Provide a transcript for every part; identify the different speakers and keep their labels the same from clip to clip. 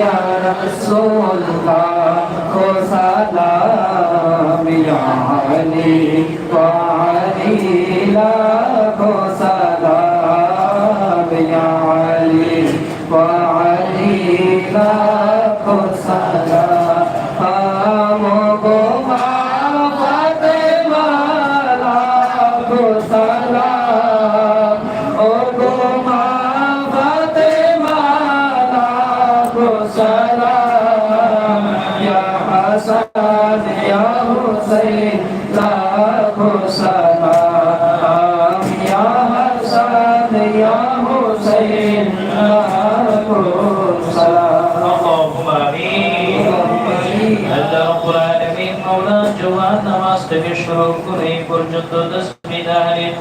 Speaker 1: রাসূল লাখো সালাম ইয়া ইয়া হুসাইন লাখো সালাম ইয়া হাসান ইয়া হুসাইন লাখো সালাম
Speaker 2: اللهم امين আল্লাহ রাব্বুল আলামিন মাওলা জওয়ান নামাজ থেকে শুরু করে এই পর্যন্ত তসবিহ তাহলিল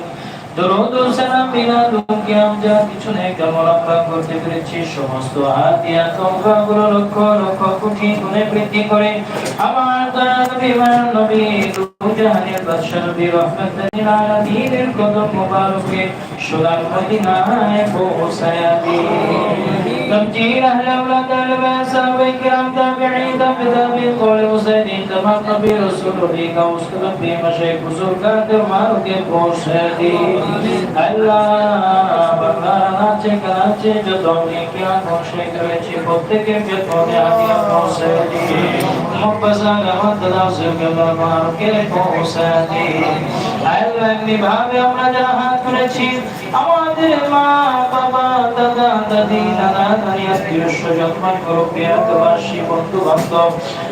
Speaker 2: দরুদ ও সালাম মিলাদ ও কিয়াম, যা কিছু নেক আমল আমরা করতে পেরেছি। সমস্ত আতিয়া তোমরা গুলো লক্ষ লক্ষ কোটি গুণে বৃদ্ধি করে আমার দয়াল বিমান নবী দুজাহানের বাদশা নবী রহমতুল আলামিনের কদম মুবারকে সোনার মদিনায় পৌঁছায়া দিন। তমজির আহলে আওলাদ আল বাসা ওয়া কিরাম তাবিঈন তাবিঈন কওল মুসা تمام نبي رسول الله كوسط في مشايخ بزرگ কাদের মারকে পৌঁছে দি আল্লাহ বাংলার নাচে কানাচে যত নেকি পৌঁছে করেছি প্রত্যেকের বেতনে হাতিয়া পৌঁছে দি মব্বাসান আমার দাদা সুগমার মারকে পৌঁছে দি আল্লাহ এমনি ভাবে আমরা যারা হাত করেছি আমাদের মা বাবা দাদা দাদি নানা নানি আত্মীয় স্বজন মান করো প্রিয়াতবাসী বন্ধু বান্ধব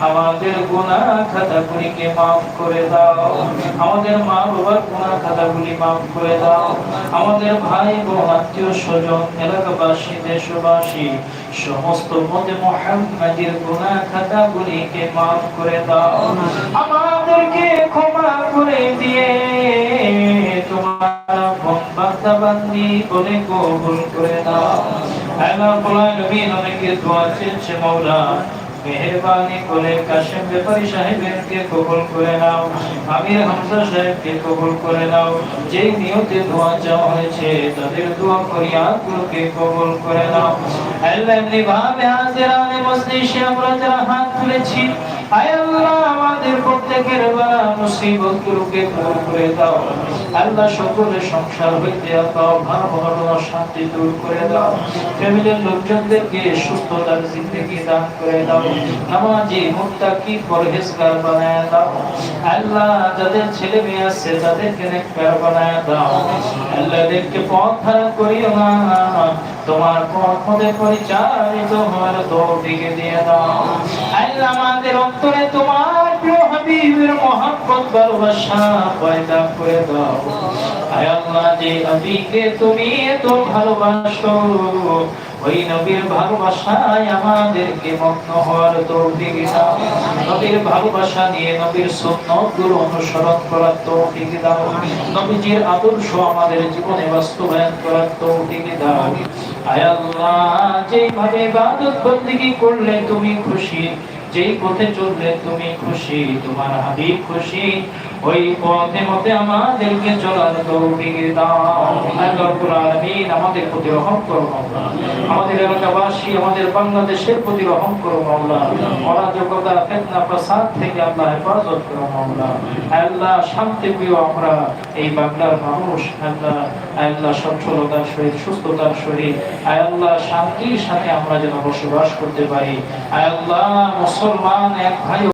Speaker 2: আমাদের গুনাহ খাতাগুলিকে মাফ করে দাও। আমাদের মা বাবার গুনাহ খাতাগুলি মাফ করে দাও। আমাদের ভাই বোন আত্মীয় স্বজন, এলাকাবাসী, দেশবাসী, সমস্ত মতে মোহাম্মদের গুনাহ খাতাগুলিকে মাফ করে দাও। আমাদেরকে ক্ষমা করে দিয়ে তোমার বান্দা বান্দি বলে কবুল করে দাও। আল্লাহ বলা নবীন অনেকে দোয়া চেয়েছে মাওলা। মেহরবানি করে কাশেম ব্যাপারী কে কবুল করে নাও, আমির হামজা সাহেবকে কবুল করে নাও। যেই নিয়তে দোয়া চাওয়া হয়েছে, তাদের দোয়া ফরিয়াদগুলোকে কবুল করে নাও। আল্লাহ এমনি ভাবে হাজিরানে মজলিসে আমরা যারা হাত তুলেছি বানায় দাও। আল্লাহ, যাদের ছেলে মেয়ে আছে, তাদেরকে বানায় দাও। আল্লাহ, এদেরকে পথ করিও না। তোমার পথ মধ্যে পরিচালিত তৌফিক দিয়ে দাও। আল্লাহ, আমাদের তোমার প্রিয় হাবিবের মহব্বত, ভালোবাসা পয়দা করে দাও। আয় আল্লাহ, যে নবীকে তুমি এত ভালোবাসো, ওই নবীর ভালোবাসায় আমাদেরকে মগ্ন হওয়ার তৌফিক দাও। নবীর ভালোবাসা নিয়ে নবীর সুন্নতগুলো অনুসরণ করার তৌফিক দাও। নবীজির আদর্শ আমাদের জীবনে বাস্তবায়ন করার তৌফিক দাও। আয় আল্লাহ যেভাবে ইবাদত বন্দেগী করলে তুমি খুশি যেই পথে চললে তুমি খুশি তোমার হাবিব খুশি ওই পথে মতে আমাদেরকে চলার তৌফিক দাও। আলামিন আমাদের প্রতি রহম করো আমাদের এলাকাবাসী আমাদের বাংলাদেশের প্রতি রহম করো মাওলা অরাজকতা ফিতনা ফাসাদ থেকে আল্লাহ হেফাজত করো মাওলা আল্লাহ শান্তি প্রিয় আমরা এই বাংলার মানুষ আল্লাহ। আল্লাহ সচ্ছলতার সহিত সুস্থতার সহিত আল্লাহ শান্তির সাথে আমরা যেন বসবাস করতে পারি। আল্লাহ মুসলমান এক ভাই